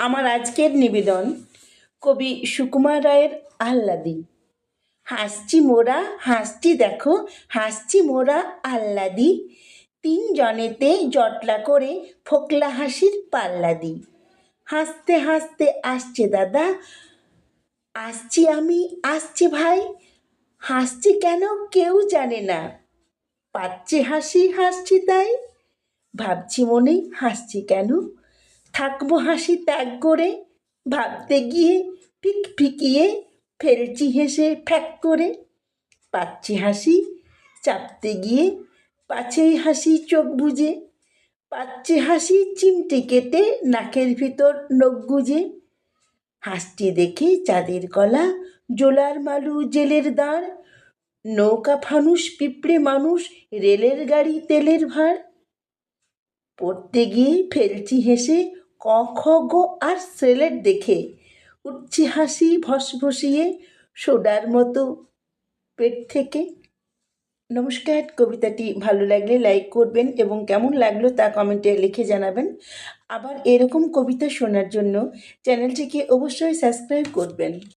আমার আজকের নিবেদন কবি সুকুমার রায়ের আহ্লাদি। হাসছি মোরা, হাসছি দেখো, হাসছি মোরা আহ্লাদি। তিন জনেতে জটলা করে ফোকলা হাসির পাল্লা দিই হাসতে হাসতে আসছে দাদা, আসছি আমি, আসছি ভাই, হাসছি কেন কেউ জানে না। পাচ্ছি হাসি, হাসছি তাই, ভাবছি মনে হাসছি কেন? থাকব হাসি ত্যাগ করে, ভাবতে গিয়ে ফিক ফিকিয়ে ফেলছি হেসে ফ্যাক করে। পাচ্ছি হাসি, চাপতে গিয়ে পাছেই হাসি চোখ বুজে। পাচ্ছে হাসি চিমটে কেটে নাকের ভিতর নখ গুজে। হাসটি দেখে চাঁদের কলা জোলার মালু, জেলের দাঁড়। নৌকা ফানুষ, পিঁপড়ে মানুষ, রেলের গাড়ি, তেলের ভাঁড়। পড়তে গিয়ে ফেলছি হেসে খ গ আর সেলেট দেখে উঠছি হাসি ভসভসিয়ে সোডার মতো পেট থেকে। নমস্কার, কবিতাটি ভালো লাগলে লাইক করবেন এবং কেমন লাগল তা কমেন্টে লিখে জানাবেন। আবার এরকম কবিতা শোনার জন্য চ্যানেলটিকে অবশ্যই সাবস্ক্রাইব করবেন।